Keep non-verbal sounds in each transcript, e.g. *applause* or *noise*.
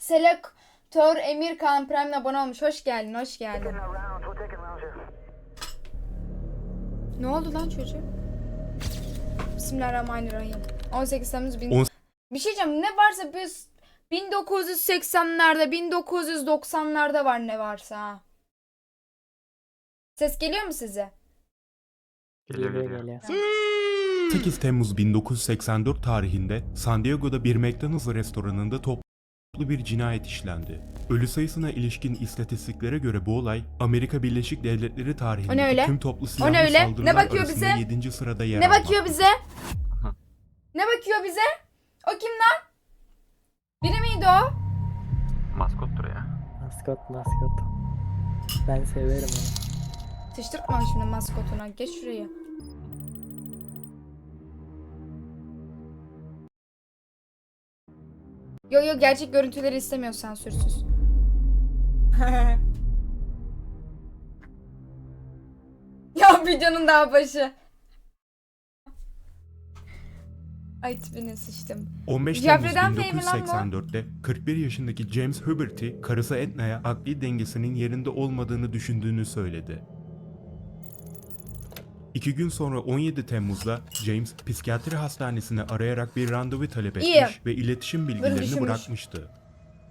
Selektör Emir Kaan Prime'le abone olmuş. Hoş geldin, hoş geldin. Ne oldu lan çocuğum? Bismillahirrahmanirrahim. 18 Temmuz bin... On- Bir şey diyeceğim. Ne varsa biz 1980'lerde, 1990'larda var ne varsa ha. Ses geliyor mu size? Geliyor Geliyor geliyor. geliyor. 8 Temmuz 1984 tarihinde San Diego'da bir McDonald's restoranında toplu bir cinayet işlendi. Ölü sayısına ilişkin istatistiklere göre bu olay Amerika Birleşik Devletleri tarihindeki O ne öyle? tüm toplu O silahlı ne öyle? Ne saldırılar bakıyor arasında bize? 7. sırada yer Ne bakıyor bize? Ne bakıyor bize? O kim lan? Biri miydi o? Maskottur ya. Maskot maskot. Ben severim onu. Sıçtırtma şimdi maskotuna. Geç şuraya. Yo yo gerçek görüntüleri istemiyor sansürsüz. *laughs* ya videonun daha başı. Ay tipine sıçtım. 15 Temmuz Jeffrey'den fame mi lan bu? 1984'te 41 yaşındaki James Huberty karısı Edna'ya akli dengesinin yerinde olmadığını düşündüğünü söyledi. İki gün sonra 17 Temmuz'da James psikiyatri hastanesine arayarak bir randevu talep etmiş İyi. ve iletişim bilgilerini düşünmüş. bırakmıştı.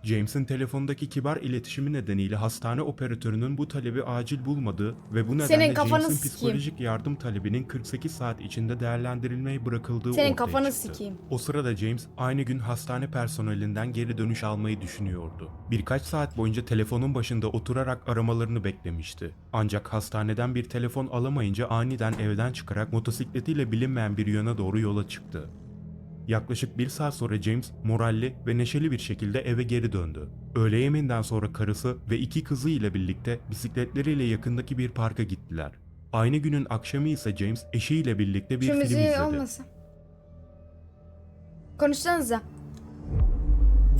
James'in telefondaki kibar iletişimi nedeniyle hastane operatörünün bu talebi acil bulmadığı ve bu nedenle James'in sikeyim. psikolojik yardım talebinin 48 saat içinde değerlendirilmeye bırakıldığı Senin ortaya çıktı. sikeyim. O sırada James aynı gün hastane personelinden geri dönüş almayı düşünüyordu. Birkaç saat boyunca telefonun başında oturarak aramalarını beklemişti. Ancak hastaneden bir telefon alamayınca aniden evden çıkarak motosikletiyle bilinmeyen bir yöne doğru yola çıktı. Yaklaşık bir saat sonra James moralli ve neşeli bir şekilde eve geri döndü. Öğle yemeğinden sonra karısı ve iki kızı ile birlikte bisikletleriyle yakındaki bir parka gittiler. Aynı günün akşamı ise James eşiyle birlikte bir Şu film müziği izledi. olmasın. Konuşsanıza.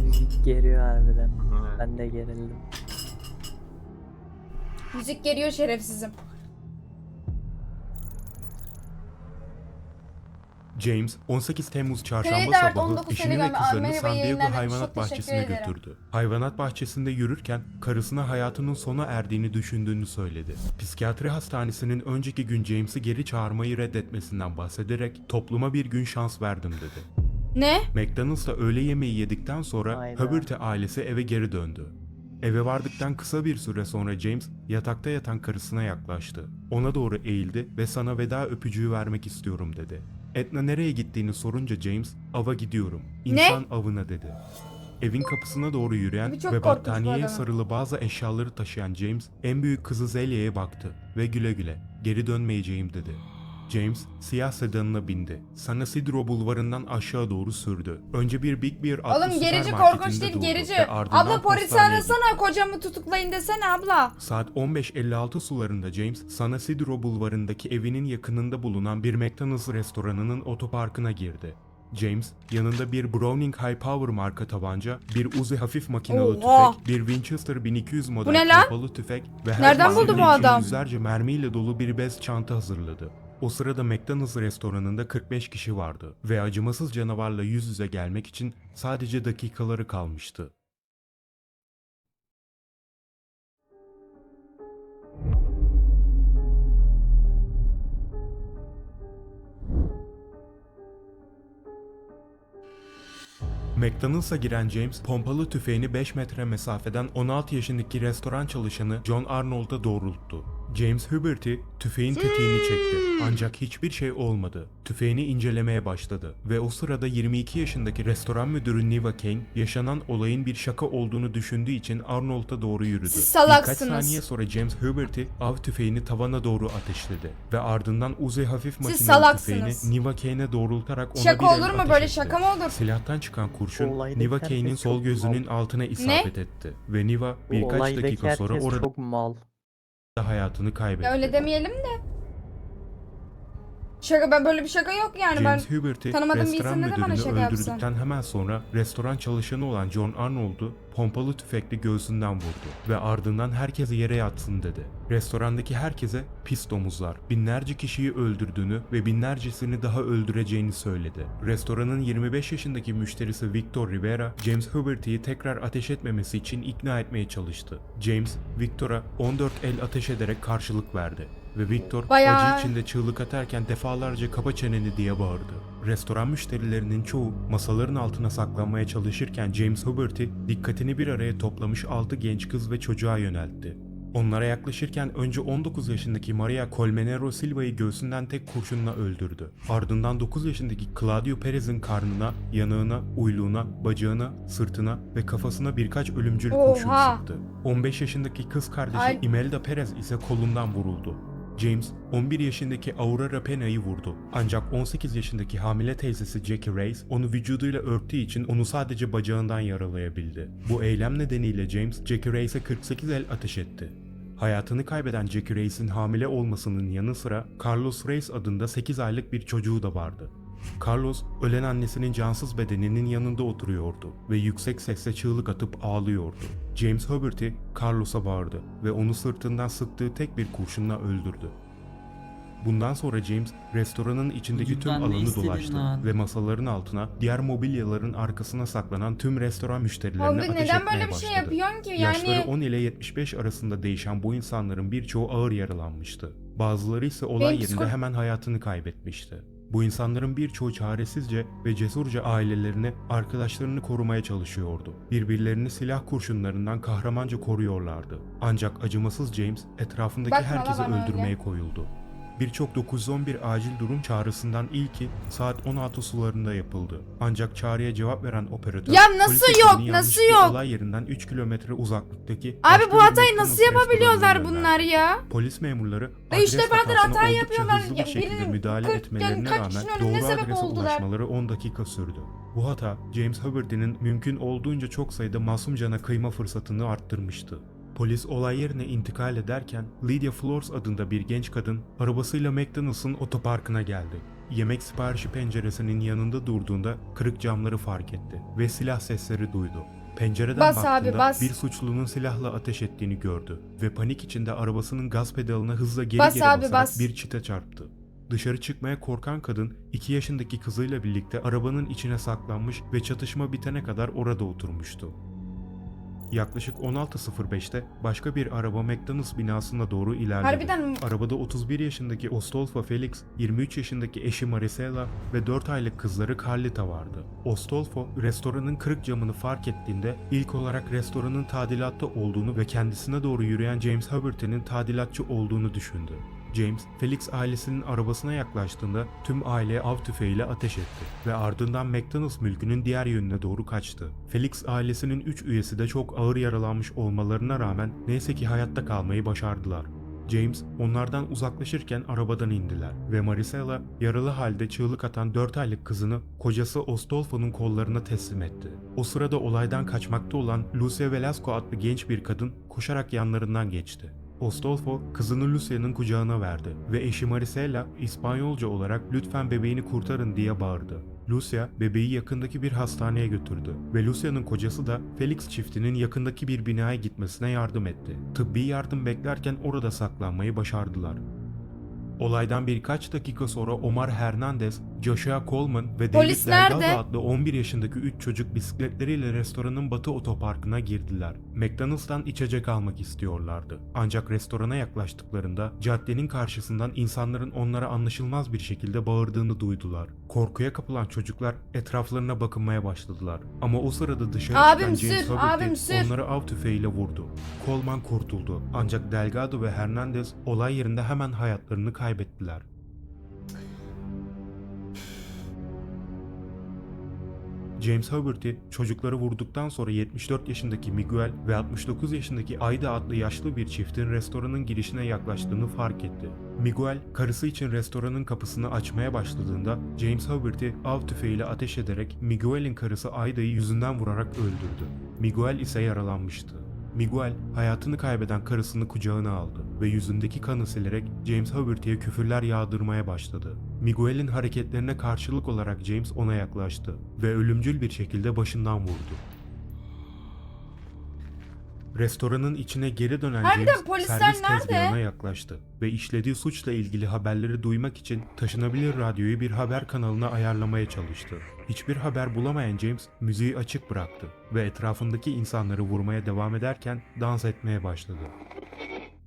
Müzik geriyor harbiden. Ben de gerildim. Müzik geliyor şerefsizim. James 18 Temmuz çarşamba Art sabahı 19 eşini ve Telegram, kızlarını Merhaba San Diego yayınlar hayvanat Çok teşekkür bahçesine ederim. götürdü. Hayvanat bahçesinde yürürken karısına hayatının sona erdiğini düşündüğünü söyledi. Psikiyatri hastanesinin önceki gün James'i geri çağırmayı reddetmesinden bahsederek topluma bir gün şans verdim dedi. Ne? McDonald's'ta öğle yemeği yedikten sonra Hayda. Ailesi eve geri döndü. Eve vardıktan kısa bir süre sonra James yatakta yatan karısına yaklaştı. Ona doğru eğildi ve sana veda öpücüğü vermek istiyorum dedi. Edna nereye gittiğini sorunca James, ava gidiyorum. İnsan avına dedi. Evin kapısına doğru yürüyen çok ve korkunç bu battaniyeye sarılı bazı eşyaları taşıyan James, en büyük kızı Zelia'ya baktı ve güle güle, geri dönmeyeceğim dedi. James siyah sedanına bindi. San Isidro bulvarından aşağı doğru sürdü. Önce bir Big Bear adlı Oğlum gerici korkunç değil gerici. Abla polisi arasana kocamı tutuklayın desene abla. Saat 15.56 sularında James, San Isidro bulvarındaki evinin yakınında bulunan bir McDonald's restoranının otoparkına girdi. James, yanında bir Browning High Power marka tabanca, bir Uzi hafif makinalı Oha! tüfek, bir Winchester 1200 model pompalı tüfek ve her Nereden buldu bu adam? yüzlerce mermiyle dolu bir bez çanta hazırladı. O sırada McDonald's restoranında 45 kişi vardı ve acımasız canavarla yüz yüze gelmek için sadece dakikaları kalmıştı. McDonald's'a giren James, pompalı tüfeğini 5 metre mesafeden 16 yaşındaki restoran çalışanı John Arnold'a doğrulttu. James Huberty tüfeğin tetiğini çekti. Ancak hiçbir şey olmadı. Tüfeğini incelemeye başladı ve o sırada 22 yaşındaki restoran müdürü Niva Kane yaşanan olayın bir şaka olduğunu düşündüğü için Arnold'a doğru yürüdü. Siz salaksınız. Birkaç saniye sonra James Huberty av tüfeğini tavana doğru ateşledi ve ardından Uzi hafif makinalı tüfeğini Niva Kane'e doğrultarak ona Şaka olur mu böyle şaka mı olur? Silahtan çıkan kurşun Olaydaki Niva Kane'in sol gözünün mal. altına isabet etti ve Niva birkaç Olaydaki dakika sonra herkes orada çok mal. Hayatını kaybetti. Öyle demeyelim de. Şaka ben böyle bir şaka yok yani ben James Hubert'i tanımadığım bir restoran ne bana müdürünü şaka yapsın? öldürdükten hemen sonra restoran çalışanı olan John Arnold'u pompalı tüfekle göğsünden vurdu ve ardından herkesi yere yatsın dedi. Restorandaki herkese pis domuzlar binlerce kişiyi öldürdüğünü ve binlercesini daha öldüreceğini söyledi. Restoranın 25 yaşındaki müşterisi Victor Rivera, James Hubert'i tekrar ateş etmemesi için ikna etmeye çalıştı. James, Victor'a 14 el ateş ederek karşılık verdi ve Victor Bayağı- acı içinde çığlık atarken defalarca kapa çeneni diye bağırdı. Restoran müşterilerinin çoğu masaların altına saklanmaya çalışırken James Hubert'i dikkatini bir araya toplamış 6 genç kız ve çocuğa yöneltti. Onlara yaklaşırken önce 19 yaşındaki Maria Colmenero Silva'yı göğsünden tek kurşunla öldürdü. Ardından 9 yaşındaki Claudio Perez'in karnına, yanağına, uyluğuna, bacağına, sırtına ve kafasına birkaç ölümcül kurşun Oha! sıktı. 15 yaşındaki kız kardeşi Ay- Imelda Perez ise kolundan vuruldu. James 11 yaşındaki Aurora Pena'yı vurdu. Ancak 18 yaşındaki hamile teyzesi Jackie Reyes onu vücuduyla örttüğü için onu sadece bacağından yaralayabildi. Bu eylem nedeniyle James Jackie Reyes'e 48 el ateş etti. Hayatını kaybeden Jackie Reyes'in hamile olmasının yanı sıra Carlos Reyes adında 8 aylık bir çocuğu da vardı. Carlos, ölen annesinin cansız bedeninin yanında oturuyordu ve yüksek sesle çığlık atıp ağlıyordu. James Hubert'i Carlos'a bağırdı ve onu sırtından sıktığı tek bir kurşunla öldürdü. Bundan sonra James, restoranın içindeki tüm Çocuktan ne alanı dolaştı lan? ve masaların altına, diğer mobilyaların arkasına saklanan tüm restoran müşterilerine Abi ateş neden etmeye böyle bir başladı. şey yapıyorsun ki? Yaşları Yani 10 ile 75 arasında değişen bu insanların birçoğu ağır yaralanmıştı. Bazıları ise olay Benim yerinde hemen hayatını kaybetmişti. Bu insanların birçoğu çaresizce ve cesurca ailelerini, arkadaşlarını korumaya çalışıyordu. Birbirlerini silah kurşunlarından kahramanca koruyorlardı. Ancak acımasız James etrafındaki Bakma herkesi bana öyle. öldürmeye koyuldu. Birçok 911 acil durum çağrısından ilki saat 16 sularında yapıldı. Ancak çağrıya cevap veren operatör Ya nasıl yok, nasıl yok? olay yerinden 3 kilometre uzaklıktaki abi bu hatayı nasıl yapabiliyorlar bunlar ya? Polis memurları Da işte bazen hata yapıyorlar. hızlı bir şekilde birinin müdahale 40 etmelerine kaç rağmen kişinin doğru sebep adrese oldular. ulaşmaları 10 dakika sürdü. Bu hata James Huberty'nin mümkün olduğunca çok sayıda masum cana kıyma fırsatını arttırmıştı. Polis olay yerine intikal ederken Lydia Flores adında bir genç kadın arabasıyla McDonald's'ın otoparkına geldi. Yemek siparişi penceresinin yanında durduğunda kırık camları fark etti ve silah sesleri duydu. Pencereden Bas abi, baktığında bas. bir suçlunun silahla ateş ettiğini gördü ve panik içinde arabasının gaz pedalına hızla geri Bas geri abi, basarak bas. bir çite çarptı. Dışarı çıkmaya korkan kadın 2 yaşındaki kızıyla birlikte arabanın içine saklanmış ve çatışma bitene kadar orada oturmuştu. Yaklaşık 16.05'te başka bir araba McDonald's binasına doğru ilerledi. Harbiden Arabada 31 yaşındaki Ostolfo Felix, 23 yaşındaki eşi Marisela ve 4 aylık kızları Carlita vardı. Ostolfo, restoranın kırık camını fark ettiğinde ilk olarak restoranın tadilatta olduğunu ve kendisine doğru yürüyen James Huberty'nin tadilatçı olduğunu düşündü. James, Felix ailesinin arabasına yaklaştığında tüm aileye av tüfeğiyle ateş etti ve ardından McDonald's mülkünün diğer yönüne doğru kaçtı. Felix ailesinin 3 üyesi de çok ağır yaralanmış olmalarına rağmen neyse ki hayatta kalmayı başardılar. James onlardan uzaklaşırken arabadan indiler ve Marisela yaralı halde çığlık atan 4 aylık kızını kocası Ostolfo'nun kollarına teslim etti. O sırada olaydan kaçmakta olan Lucia Velasco adlı genç bir kadın koşarak yanlarından geçti. Ostolfo kızını Lucia'nın kucağına verdi ve eşi Marisela İspanyolca olarak lütfen bebeğini kurtarın diye bağırdı. Lucia bebeği yakındaki bir hastaneye götürdü ve Lucia'nın kocası da Felix çiftinin yakındaki bir binaya gitmesine yardım etti. Tıbbi yardım beklerken orada saklanmayı başardılar. Olaydan birkaç dakika sonra Omar Hernandez, Joshua Coleman ve David Delgado adlı 11 yaşındaki 3 çocuk bisikletleriyle restoranın batı otoparkına girdiler. McDonald's'tan içecek almak istiyorlardı. Ancak restorana yaklaştıklarında caddenin karşısından insanların onlara anlaşılmaz bir şekilde bağırdığını duydular. Korkuya kapılan çocuklar etraflarına bakınmaya başladılar. Ama o sırada dışarı Abim çıkan James sür. onları av tüfeğiyle vurdu. Coleman kurtuldu. Ancak Delgado ve Hernandez olay yerinde hemen hayatlarını kaybettiler. James Huberty çocukları vurduktan sonra 74 yaşındaki Miguel ve 69 yaşındaki Aida adlı yaşlı bir çiftin restoranın girişine yaklaştığını fark etti. Miguel karısı için restoranın kapısını açmaya başladığında James Huberty av tüfeğiyle ateş ederek Miguel'in karısı Aida'yı yüzünden vurarak öldürdü. Miguel ise yaralanmıştı. Miguel hayatını kaybeden karısını kucağına aldı ve yüzündeki kanı silerek James Haverty'ye küfürler yağdırmaya başladı. Miguel'in hareketlerine karşılık olarak James ona yaklaştı ve ölümcül bir şekilde başından vurdu. Restoranın içine geri dönen Harbiden James polisler servis nerede? tezgahına yaklaştı ve işlediği suçla ilgili haberleri duymak için taşınabilir radyoyu bir haber kanalına ayarlamaya çalıştı. Hiçbir haber bulamayan James müziği açık bıraktı ve etrafındaki insanları vurmaya devam ederken dans etmeye başladı.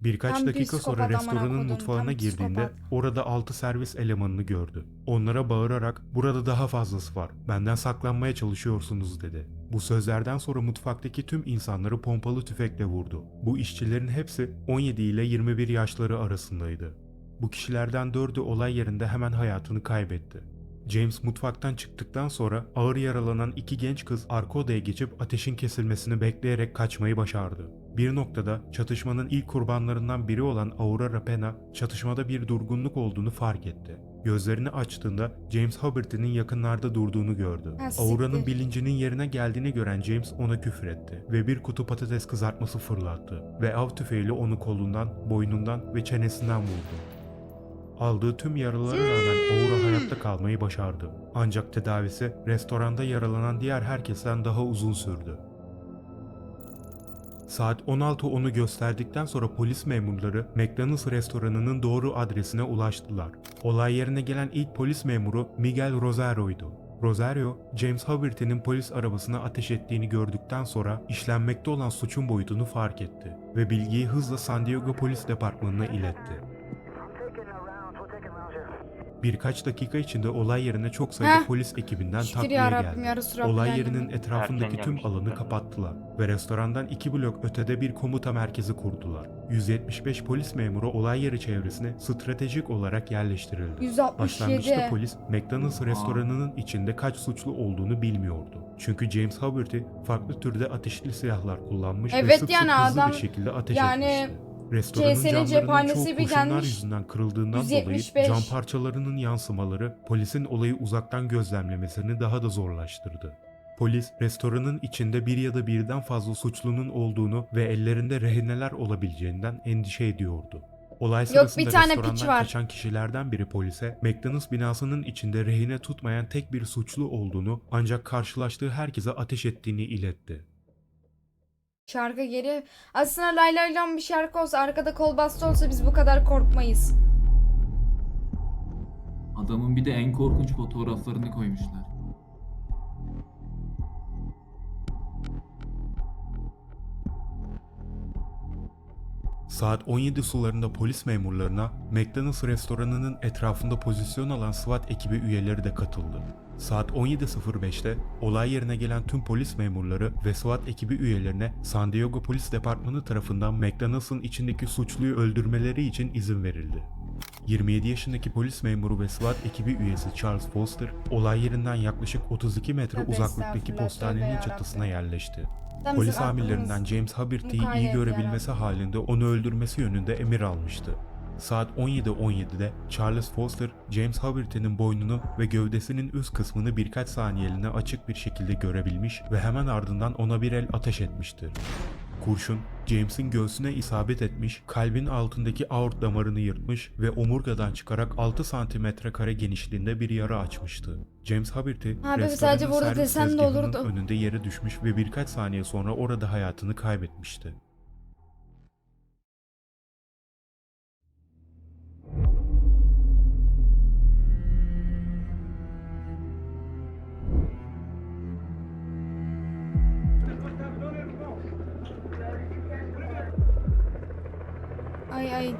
Birkaç Tam dakika sonra amına restoranın kodum, mutfağına tam girdiğinde psikopat. orada 6 servis elemanını gördü. Onlara bağırarak burada daha fazlası var. Benden saklanmaya çalışıyorsunuz dedi. Bu sözlerden sonra mutfaktaki tüm insanları pompalı tüfekle vurdu. Bu işçilerin hepsi 17 ile 21 yaşları arasındaydı. Bu kişilerden 4'ü olay yerinde hemen hayatını kaybetti. James mutfaktan çıktıktan sonra ağır yaralanan iki genç kız arka odaya geçip ateşin kesilmesini bekleyerek kaçmayı başardı. Bir noktada çatışmanın ilk kurbanlarından biri olan Aurora Rapena çatışmada bir durgunluk olduğunu fark etti. Gözlerini açtığında James Hubert'in yakınlarda durduğunu gördü. Aura'nın bilincinin yerine geldiğini gören James ona küfür etti ve bir kutu patates kızartması fırlattı ve av tüfeğiyle onu kolundan, boynundan ve çenesinden vurdu. Aldığı tüm yaralara rağmen Aura hayatta kalmayı başardı. Ancak tedavisi restoranda yaralanan diğer herkesten daha uzun sürdü. Saat 16.10'u gösterdikten sonra polis memurları McDonald's restoranının doğru adresine ulaştılar. Olay yerine gelen ilk polis memuru Miguel Rosario'ydu. Rosario, James Haverty'nin polis arabasına ateş ettiğini gördükten sonra işlenmekte olan suçun boyutunu fark etti ve bilgiyi hızla San Diego Polis Departmanı'na iletti. Birkaç dakika içinde olay yerine çok sayıda Heh. polis ekibinden Şükür takviye yarabbim geldi. Olay geldim. yerinin etrafındaki Erken tüm gelmişler. alanı kapattılar ve restorandan iki blok ötede bir komuta merkezi kurdular. 175 polis memuru olay yeri çevresine stratejik olarak yerleştirildi. 167. Başlangıçta polis McDonald's restoranının içinde kaç suçlu olduğunu bilmiyordu. Çünkü James Haverty farklı türde ateşli silahlar kullanmış ve Evet sık yani sık hızlı adam- bir şekilde ateş yani etmişti. Restoranın KS'nin camlarının cephanesi çoğu bir kurşunlar gelmiş, yüzünden kırıldığından 175. dolayı cam parçalarının yansımaları polisin olayı uzaktan gözlemlemesini daha da zorlaştırdı. Polis, restoranın içinde bir ya da birden fazla suçlunun olduğunu ve ellerinde rehineler olabileceğinden endişe ediyordu. Olay sırasında bir tane piç restorandan var. kaçan kişilerden biri polise McDonald's binasının içinde rehine tutmayan tek bir suçlu olduğunu ancak karşılaştığı herkese ateş ettiğini iletti. Şarkı geri. Aslında Lay Lay Lam bir şarkı olsa arkada kol bastı olsa biz bu kadar korkmayız. Adamın bir de en korkunç fotoğraflarını koymuşlar. Saat 17 sularında polis memurlarına McDonald's restoranının etrafında pozisyon alan SWAT ekibi üyeleri de katıldı. Saat 17.05'te olay yerine gelen tüm polis memurları ve SWAT ekibi üyelerine San Diego Polis Departmanı tarafından McDonald's'ın içindeki suçluyu öldürmeleri için izin verildi. 27 yaşındaki polis memuru ve SWAT ekibi üyesi Charles Foster, olay yerinden yaklaşık 32 metre Tövbe uzaklıktaki postanenin çatısına yerleşti. Polis amirlerinden James Haberty'yi iyi görebilmesi halinde onu öldürmesi yönünde emir almıştı. Saat 17.17'de Charles Foster, James Haberty'nin boynunu ve gövdesinin üst kısmını birkaç saniyeliğine açık bir şekilde görebilmiş ve hemen ardından ona bir el ateş etmiştir. Kurşun, James'in göğsüne isabet etmiş, kalbin altındaki aort damarını yırtmış ve omurgadan çıkarak 6 santimetre kare genişliğinde bir yara açmıştı. James Haberty, Abi sadece burada desen de olurdu. önünde yere düşmüş ve birkaç saniye sonra orada hayatını kaybetmişti.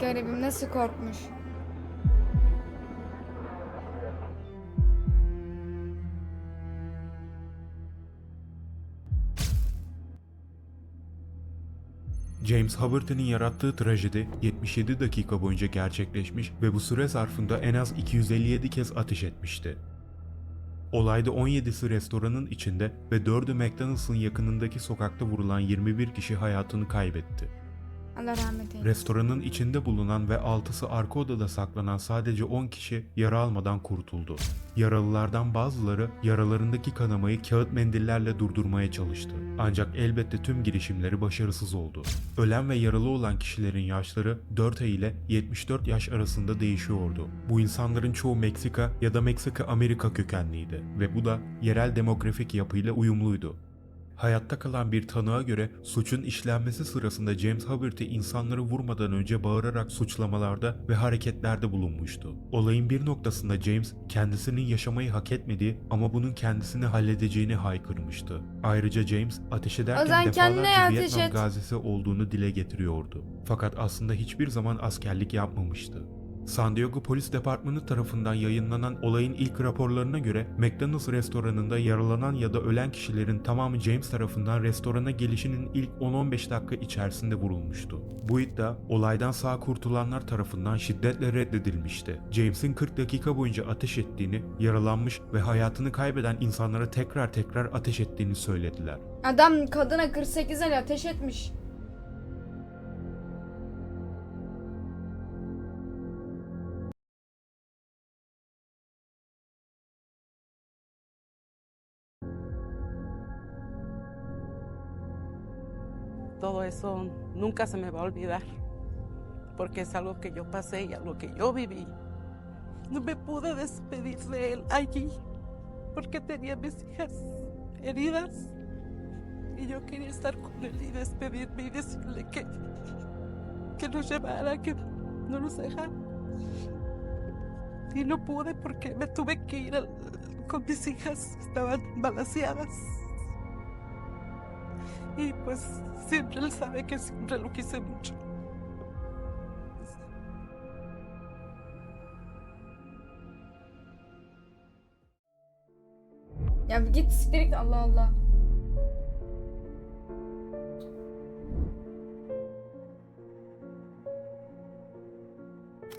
Garibim nasıl korkmuş. James Haberty'nin yarattığı trajedi 77 dakika boyunca gerçekleşmiş ve bu süre zarfında en az 257 kez ateş etmişti. Olayda 17'si restoranın içinde ve 4'ü McDonald's'ın yakınındaki sokakta vurulan 21 kişi hayatını kaybetti. Allah rahmet eylesin. Restoranın içinde bulunan ve altısı arka odada saklanan sadece 10 kişi yara almadan kurtuldu. Yaralılardan bazıları yaralarındaki kanamayı kağıt mendillerle durdurmaya çalıştı. Ancak elbette tüm girişimleri başarısız oldu. Ölen ve yaralı olan kişilerin yaşları 4 ay ile 74 yaş arasında değişiyordu. Bu insanların çoğu Meksika ya da Meksika Amerika kökenliydi ve bu da yerel demografik yapıyla uyumluydu. Hayatta kalan bir tanığa göre suçun işlenmesi sırasında James Huberty insanları vurmadan önce bağırarak suçlamalarda ve hareketlerde bulunmuştu. Olayın bir noktasında James kendisinin yaşamayı hak etmediği ama bunun kendisini halledeceğini haykırmıştı. Ayrıca James ateş ederken defalarca Vietnam et. gazisi olduğunu dile getiriyordu. Fakat aslında hiçbir zaman askerlik yapmamıştı. San Diego Polis Departmanı tarafından yayınlanan olayın ilk raporlarına göre McDonald's restoranında yaralanan ya da ölen kişilerin tamamı James tarafından restorana gelişinin ilk 10-15 dakika içerisinde vurulmuştu. Bu iddia olaydan sağ kurtulanlar tarafından şiddetle reddedilmişti. James'in 40 dakika boyunca ateş ettiğini, yaralanmış ve hayatını kaybeden insanlara tekrar tekrar ateş ettiğini söylediler. Adam kadına 48 el ateş etmiş. Todo eso nunca se me va a olvidar, porque es algo que yo pasé y algo que yo viví. No me pude despedir de él allí, porque tenía mis hijas heridas. Y yo quería estar con él y despedirme y decirle que, que nos llevara, que no nos dejara. Y no pude porque me tuve que ir con mis hijas, estaban balanceadas. Y pues siempre él sabe que siempre lo quise mucho. Ya bir git siktir git Allah Allah.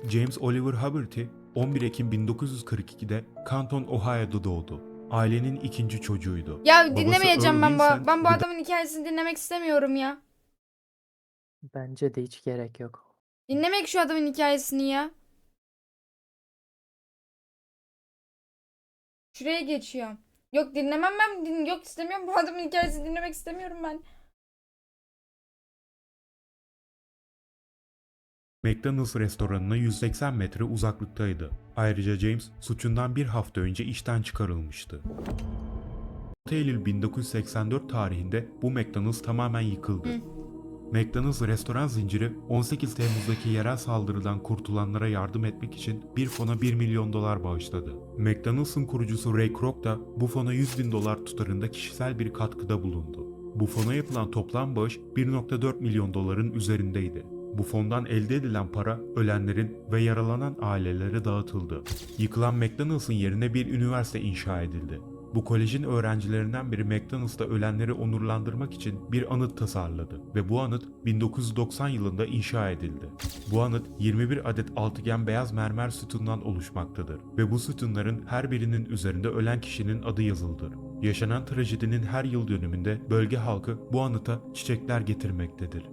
James Oliver Huberty 11 Ekim 1942'de Canton, Ohio'da doğdu. Ailenin ikinci çocuğuydu. Ya Babası dinlemeyeceğim ben bu, ben bu adamın hikayesini dinlemek istemiyorum ya. Bence de hiç gerek yok. Dinlemek şu adamın hikayesini ya. Şuraya geçiyorum. Yok dinlemem ben. Din yok istemiyorum. Bu adamın hikayesini dinlemek istemiyorum ben. McDonald's restoranına 180 metre uzaklıktaydı. Ayrıca James suçundan bir hafta önce işten çıkarılmıştı. 6 Eylül 1984 tarihinde bu McDonald's tamamen yıkıldı. Hı. McDonald's restoran zinciri 18 Temmuz'daki yerel saldırıdan kurtulanlara yardım etmek için bir fona 1 milyon dolar bağışladı. McDonald's'ın kurucusu Ray Kroc da bu fona 100 bin dolar tutarında kişisel bir katkıda bulundu. Bu fona yapılan toplam bağış 1.4 milyon doların üzerindeydi. Bu fondan elde edilen para ölenlerin ve yaralanan ailelere dağıtıldı. Yıkılan McDonald's'ın yerine bir üniversite inşa edildi. Bu kolejin öğrencilerinden biri McDonald's'ta ölenleri onurlandırmak için bir anıt tasarladı ve bu anıt 1990 yılında inşa edildi. Bu anıt 21 adet altıgen beyaz mermer sütundan oluşmaktadır ve bu sütunların her birinin üzerinde ölen kişinin adı yazılıdır. Yaşanan trajedinin her yıl dönümünde bölge halkı bu anıta çiçekler getirmektedir.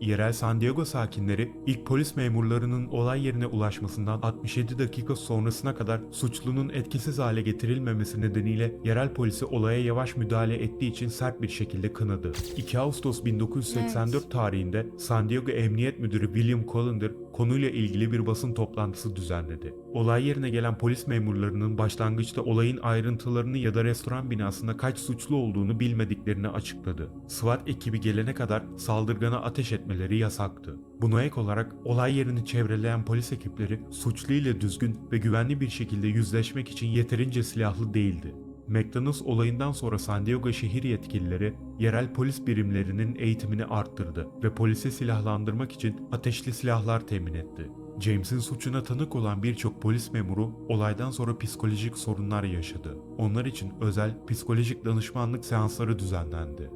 Yerel San Diego sakinleri ilk polis memurlarının olay yerine ulaşmasından 67 dakika sonrasına kadar suçlunun etkisiz hale getirilmemesi nedeniyle yerel polisi olaya yavaş müdahale ettiği için sert bir şekilde kınadı. 2 Ağustos 1984 Evet. tarihinde San Diego Emniyet Müdürü William Colander konuyla ilgili bir basın toplantısı düzenledi. Olay yerine gelen polis memurlarının başlangıçta olayın ayrıntılarını ya da restoran binasında kaç suçlu olduğunu bilmediklerini açıkladı. SWAT ekibi gelene kadar saldırgana ateş etmeleri yasaktı. Buna ek olarak olay yerini çevreleyen polis ekipleri suçlu ile düzgün ve güvenli bir şekilde yüzleşmek için yeterince silahlı değildi. McDonald's olayından sonra San Diego şehir yetkilileri yerel polis birimlerinin eğitimini arttırdı ve polisi silahlandırmak için ateşli silahlar temin etti. James'in suçuna tanık olan birçok polis memuru olaydan sonra psikolojik sorunlar yaşadı. Onlar için özel psikolojik danışmanlık seansları düzenlendi.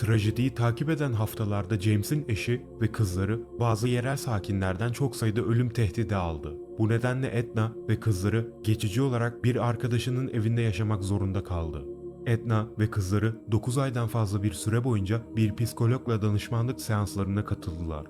Trajediyi takip eden haftalarda James'in eşi ve kızları bazı yerel sakinlerden çok sayıda ölüm tehdidi aldı. Bu nedenle Edna ve kızları geçici olarak bir arkadaşının evinde yaşamak zorunda kaldı. Edna ve kızları 9 aydan fazla bir süre boyunca bir psikologla danışmanlık seanslarına katıldılar.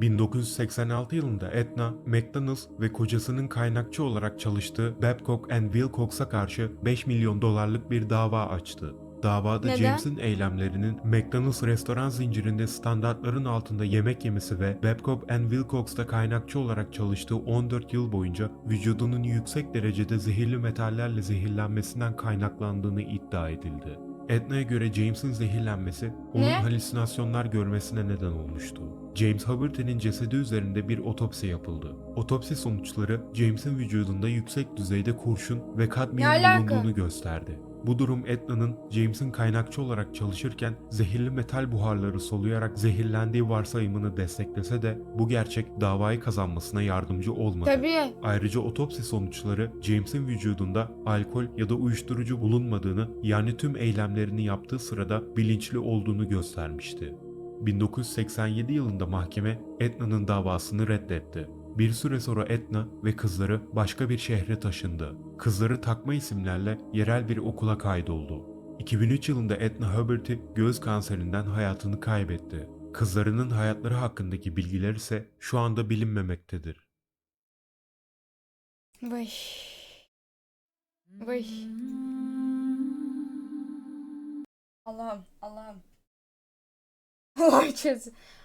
1986 yılında Edna, McDonald's ve kocasının kaynakçı olarak çalıştığı Babcock and Wilcox'a karşı 5 milyon dolarlık bir dava açtı. Davada Neden? James'in eylemlerinin McDonald's restoran zincirinde standartların altında yemek yemesi ve Babcock and Wilcox'ta kaynakçı olarak çalıştığı 14 yıl boyunca vücudunun yüksek derecede zehirli metallerle zehirlenmesinden kaynaklandığını iddia edildi. Edna'ya göre James'in zehirlenmesi onun Ne? halüsinasyonlar görmesine neden olmuştu. James Haverty'nin cesedi üzerinde bir otopsi yapıldı. Otopsi sonuçları James'in vücudunda yüksek düzeyde kurşun ve kadmiyum bulunduğunu gösterdi. Bu durum Edna'nın James'in kaynakçı olarak çalışırken zehirli metal buharları soluyarak zehirlendiği varsayımını desteklese de bu gerçek davayı kazanmasına yardımcı olmadı. Tabii. Ayrıca otopsi sonuçları James'in vücudunda alkol ya da uyuşturucu bulunmadığını yani tüm eylemlerini yaptığı sırada bilinçli olduğunu göstermişti. 1987 yılında mahkeme Edna'nın davasını reddetti. Bir süre sonra Edna ve kızları başka bir şehre taşındı. Kızları takma isimlerle yerel bir okula kaydoldu. 2003 yılında Edna Huberty göğüs kanserinden hayatını kaybetti. Kızlarının hayatları hakkındaki bilgiler ise şu anda bilinmemektedir. Vay. Vay. Allah'ım, Allah'ım. *laughs* Allah çöz.